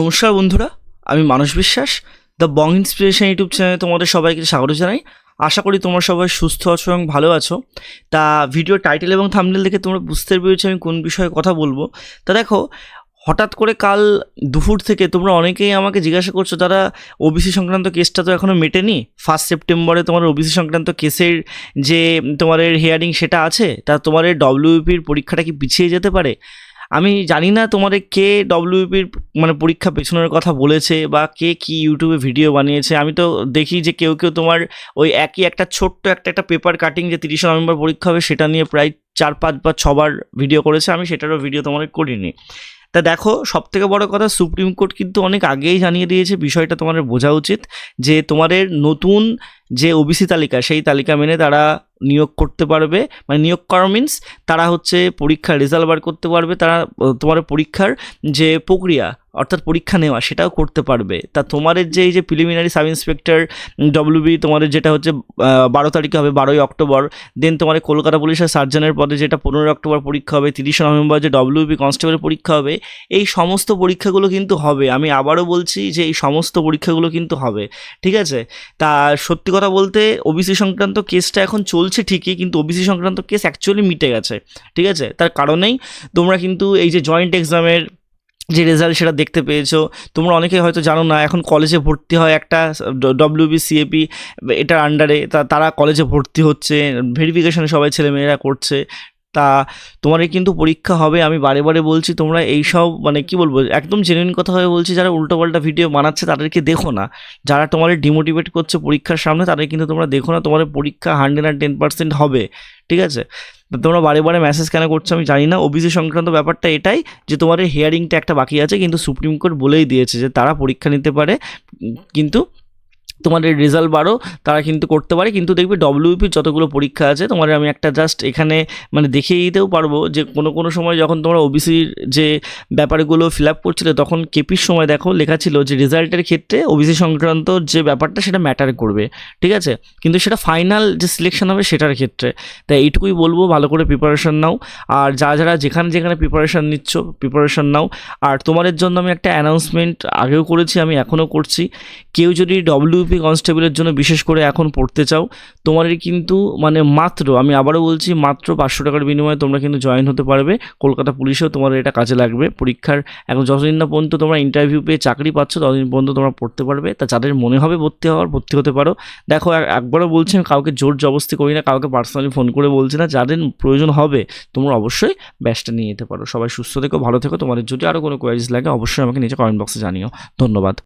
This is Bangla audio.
নমস্কার বন্ধুরা, আমি মানস বিশ্বাস দ্য বং ইন্সপিরেশন ইউটিউব চ্যানেলে তোমাদের সবাইকে স্বাগত জানাই। আশা করি তোমরা সবাই সুস্থ আছো এবং ভালো আছো। তা ভিডিও টাইটেল এবং থামনেল দেখে তোমরা বুঝতে পেরেছ আমি কোন বিষয়ে কথা বলব। তা দেখো, হঠাৎ করে কাল দুপুর থেকে তোমরা অনেকেই আমাকে জিজ্ঞাসা করছ দাদা ওবিসি সংক্রান্ত কেসটা তো এখনও মেটেনি। ফার্স্ট সেপ্টেম্বরে তোমার ওবিসি সংক্রান্ত কেসের যে তোমার হিয়ারিং সেটা আছে, তা তোমার ডব্লিউপির পরীক্ষাটা কি পিছিয়ে যেতে পারে? আমি জানি না তোমাদের কে ডব্লিউপির মানে পরীক্ষা পেছনের কথা বলেছে বা কে কি ইউটিউবে ভিডিও বানিয়েছে। আমি তো দেখি যে কেউ কেউ তোমার ওই একই একটা ছোট্ট একটা একটা পেপার কাটিং যে তিরিশে নভেম্বর পরীক্ষা হবে সেটা নিয়ে প্রায় চার, পাঁচ বা ছবার ভিডিও করেছে। আমি সেটারও ভিডিও তোমাদের করিনি। তা দেখো সব থেকে বড় কথা সুপ্রিম কোর্ট কিন্তু অনেক আগেই জানিয়ে দিয়েছে। বিষয়টা তোমাদের বোঝা উচিত যে তোমাদের নতুন যে ওবিসি তালিকা, সেই তালিকা মেনে তারা নিয়োগ করতে পারবে। মানে নিয়োগ করা মিন্স তারা হচ্ছে পরীক্ষার রেজাল্ট বার করতে পারবে, তারা তোমার পরীক্ষার যে প্রক্রিয়া, অর্থাৎ পরীক্ষা নেওয়া, সেটাও করতে পারবে। তা তোমাদের যে এই যে প্রিলিমিনারি সাব ইন্সপেক্টর ডব্লিউবি তোমাদের যেটা হচ্ছে বারো তারিখে হবে, বারোই অক্টোবর দেন তোমার কলকাতা পুলিশের সার্জনের পদে যেটা পনেরোই অক্টোবর পরীক্ষা হবে, তিরিশে নভেম্বর যে ডব্লিউবি কনস্টেবলের পরীক্ষা হবে, এই সমস্ত পরীক্ষাগুলো কিন্তু হবে। আমি আবারও বলছি যে এই সমস্ত পরীক্ষাগুলো কিন্তু হবে। ঠিক আছে? তা সত্যি কথা বলতে ওবিসি সংক্রান্ত কেসটা এখন চলছে ঠিকই, কিন্তু ওবিসি সংক্রান্ত কেস অ্যাকচুয়ালি মিটে গেছে, ঠিক আছে? তার কারণেই তোমরা কিন্তু এই যে জয়েন্ট এক্সামের যে রেজাল্ট সেটা দেখতে পেয়েছ। তোমরা অনেকে হয়তো জানো না, এখন কলেজে ভর্তি হয় একটা ডব্লিউবি সিএপি এটার আন্ডারে তা, তারা কলেজে ভর্তি হচ্ছে ভেরিফিকেশন সবাই ছেলেমেয়েরা করছে তা তোমাদের কিন্তু পরীক্ষা হবে। আমি বারে বারে বলছি, তোমরা এই সব মানে কি বলব, একদম জেনুইন কথা হয়ে বলছি, যারা উল্টোপাল্টা ভিডিও বানাচ্ছে তাদেরকে দেখো না। যারা তোমাদের ডিমোটিভেট করছে পরীক্ষার সামনে, তাদের কিন্তু তোমরা দেখো না তোমাদের পরীক্ষা হান্ড্রেড অ্যান্ড টেন পার্সেন্ট হবে। ঠিক আছে? তোমরা বারে বারে মেসেজ কেন করছ আমি জানি না। ওবিসি সংক্রান্ত ব্যাপারটা এটাই যে তোমাদের হিয়ারিংটা একটা বাকি আছে, কিন্তু সুপ্রিম কোর্ট বলেই দিয়েছে যে তারা পরীক্ষা নিতে পারে, কিন্তু তোমাদের রেজাল্ট বাড়ো, তারা কিন্তু করতে পারে। কিন্তু দেখবে ডব্লিউপির যতগুলো পরীক্ষা আছে তোমার আমি একটা জাস্ট এখানে মানে দেখিয়ে দিতেও পারব যে কোনো কোনো সময় যখন তোমরা ওবিসির যে ব্যাপারগুলো ফিল আপ করছিলে, তখন কেপির সময় দেখো লেখা ছিল যে রেজাল্টের ক্ষেত্রে ওবিসি সংক্রান্ত যে ব্যাপারটা সেটা ম্যাটার করবে, ঠিক আছে? কিন্তু সেটা ফাইনাল যে সিলেকশন হবে সেটার ক্ষেত্রে। তাই এইটুকুই বলব, ভালো করে প্রিপারেশন নাও। আর যারা যারা যেখানে যেখানে প্রিপারেশন নিচ্ছ প্রিপারেশন নাও। আর তোমাদের জন্য আমি একটা অ্যানাউন্সমেন্ট আগেও করেছি, আমি এখনও করছি। কেউ যদি ডব্লিউপি কনস্টেবলের জন্য বিশেষ করে এখন পড়তে চাও তোমাদের কিন্তু মানে মাত্র, আমি আবারও বলছি মাত্র পাঁচশো টাকার বিনিময়ে তোমরা কিন্তু জয়েন হতে পারবে। কলকাতা পুলিশেও তোমার এটা কাজে লাগবে। পরীক্ষার এখন যতদিন না পর্যন্ত তোমরা ইন্টারভিউ পেয়ে চাকরি পাচ্ছ, ততদিন পর্যন্ত তোমরা পড়তে পারবে। তা যাদের মনে হবে ভর্তি হওয়ার, ভর্তি হতে পারো। দেখো, এক- একবারও বলছি, আমি কাউকে জোর জবস্তি করি না, কাউকে পার্সোনালি ফোন করে বলছি না। যাদের প্রয়োজন হবে, তোমরা অবশ্যই ব্যাচটা নিয়ে যেতে পারো। সবাই সুস্থ থেকো, ভালো থেকো। তোমাদের যদি আরও কোনো কোয়ারিজ লাগে, অবশ্যই আমাকে নিচে কমেন্ট বক্সে জানিও। ধন্যবাদ।